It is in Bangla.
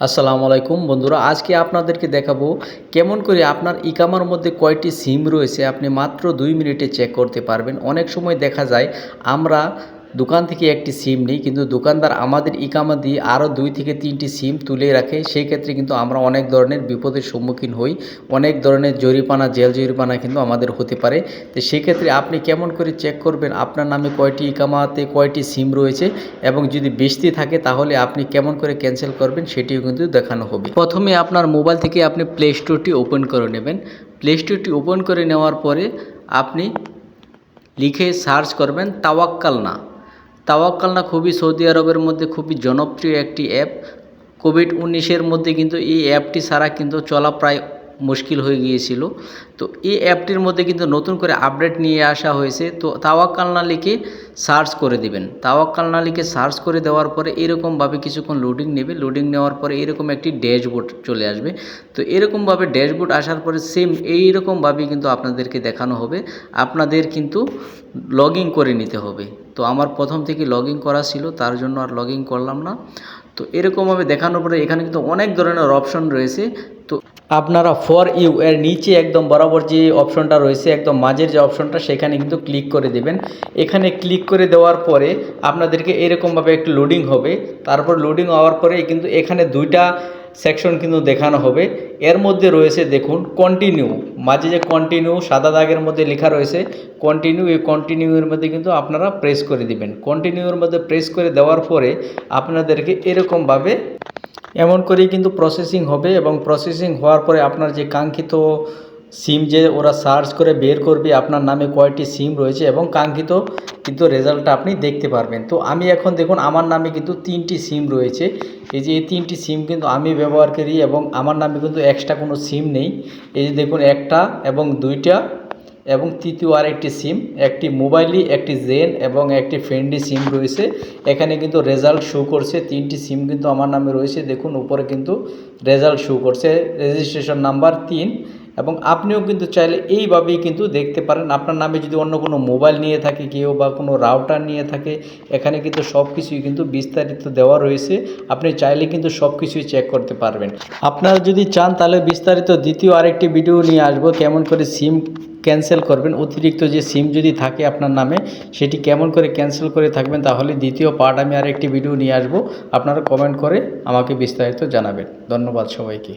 আসসালামু আলাইকুম। বন্ধুরা, আজকে আপনাদেরকে দেখাবো কেমন করে আপনার ইকামার মধ্যে কয়টি সিম রয়েছে, আপনি মাত্র দুই মিনিটে চেক করতে পারবেন। অনেক সময় দেখা যায় আমরা দোকান থেকে একটি সিম নিই, কিন্তু দোকানদার আমাদের ইকামা দিয়ে আরও দুই থেকে তিনটি সিম তুলে রাখে। সেই ক্ষেত্রে কিন্তু আমরা অনেক ধরনের বিপদের সম্মুখীন হই, অনেক ধরনের জরিপানা জেল জরিপানা কিন্তু আমাদের হতে পারে। তো সেক্ষেত্রে আপনি কেমন করে চেক করবেন? আপনার নামে কয়টি ইকামাতে কয়টি সিম রয়েছে? এবং যদি বেশি থাকে, তাহলে আপনি কেমন করে ক্যান্সেল করবেন? সেটিও কিন্তু দেখানো হবে। প্রথমে আপনার মোবাইল থেকে আপনি প্লে স্টোরটি ওপেন করে নেবেন। প্লে স্টোরটি ওপেন করে নেওয়ার পরে আপনি লিখে সার্চ করবেন তাওয়াক্কাল না। তাওয়াক্কাল না খুবই সৌদি আরবের মধ্যে খুবই জনপ্রিয় একটি অ্যাপ। কোভিড উনিশের মধ্যে কিন্তু এই অ্যাপটি ছাড়া কিন্তু চলা প্রায় মুশকিল হয়ে গিয়েছিল। তো এই অ্যাপটির মধ্যে কিন্তু নতুন করে আপডেট নিয়ে আসা হয়েছে। তো তাওয়াক্কাল না লিখে সার্চ করে দিবেন। তাওয়াক্কাল না লিখে সার্চ করে দেওয়ার পরে এরকমভাবে কিছুক্ষণ লোডিং নেবে। লোডিং নেওয়ার পরে এরকম একটি ড্যাশবোর্ড চলে আসবে। তো এরকমভাবে ড্যাশবোর্ড আসার পরে সেম এইরকমভাবেই কিন্তু আপনাদেরকে দেখানো হবে। আপনাদের কিন্তু লগ করে নিতে হবে। তো আমার প্রথম থেকে লগ করা ছিল, তার জন্য আর লগ করলাম না। তো এরকমভাবে দেখানোর পরে এখানে কিন্তু অনেক ধরনের অপশন রয়েছে। তো আপনারা ফর ইউ এর নিচে একদম বরাবর যে অপশনটা রয়েছে, একদম মাঝের যে অপশনটা সেখানে কিন্তু ক্লিক করে দেবেন। এখানে ক্লিক করে দেওয়ার পরে আপনাদেরকে এরকমভাবে একটু লোডিং হবে। তারপর লোডিং হওয়ার পরে কিন্তু এখানে দুইটা সেকশন কিন্তু দেখানো হবে। এর মধ্যে রয়েছে দেখুন কন্টিনিউ মাঝে যে কন্টিনিউ সাদা দাগের মধ্যে লেখা রয়েছে কন্টিনিউ এই কন্টিনিউয়ের মধ্যে কিন্তু আপনারা প্রেস করে দিবেন। কন্টিনিউয়ের মধ্যে প্রেস করে দেওয়ার পরে আপনাদেরকে এরকমভাবে এমন করেই কিন্তু প্রসেসিং হবে এবং প্রসেসিং হওয়ার পরে আপনার যে কাঙ্ক্ষিত সিম যে ওরা সার্চ করে বের করবে, আপনার নামে কয়টি সিম রয়েছে এবং কাঙ্ক্ষিত কিন্তু রেজাল্টটা আপনি দেখতে পারবেন। তো আমি এখন দেখুন, আমার নামে কিন্তু তিনটি সিম রয়েছে। এই যে এই তিনটি সিম কিন্তু আমি ব্যবহার করি এবং আমার নামে কিন্তু এক্সট্রা কোনো সিম নেই। এই যে দেখুন, একটা এবং দুইটা এবং তৃতীয় আরেকটি সিম, একটি মোবাইলই, একটি জেন এবং একটি ফ্রেন্ডলি সিম রয়েছে। এখানে কিন্তু রেজাল্ট শো করছে। তিনটি সিম কিন্তু আমার নামে রয়েছে। দেখুন, উপরে কিন্তু রেজাল্ট শো করছে। রেজিস্ট্রেশন নাম্বার তিন এবং আপনিও কিন্তু চাইলে এইভাবেই কিন্তু দেখতে পারেন। আপনার নামে যদি অন্য কোনো মোবাইল নিয়ে থাকে, কেউ বা কোনো রাউটার নিয়ে থাকে, এখানে কিন্তু সব কিছুই কিন্তু বিস্তারিত দেওয়া রয়েছে। আপনি চাইলে কিন্তু সব কিছুই চেক করতে পারবেন। আপনারা যদি চান, তাহলে বিস্তারিত দ্বিতীয় আরেকটি ভিডিও নিয়ে আসব। কেমন করে সিম ক্যান্সেল করবেন। অতিরিক্ত যে সিম যদি থাকে আপনার নামে, সেটি কেমন করে ক্যান্সেল করে থাকবেন তাহলে দ্বিতীয় পার্ট আমি আরেকটি ভিডিও নিয়ে আসব। আপনারা কমেন্ট করে আমাকে বিস্তারিত জানাবেন। ধন্যবাদ সবাইকে।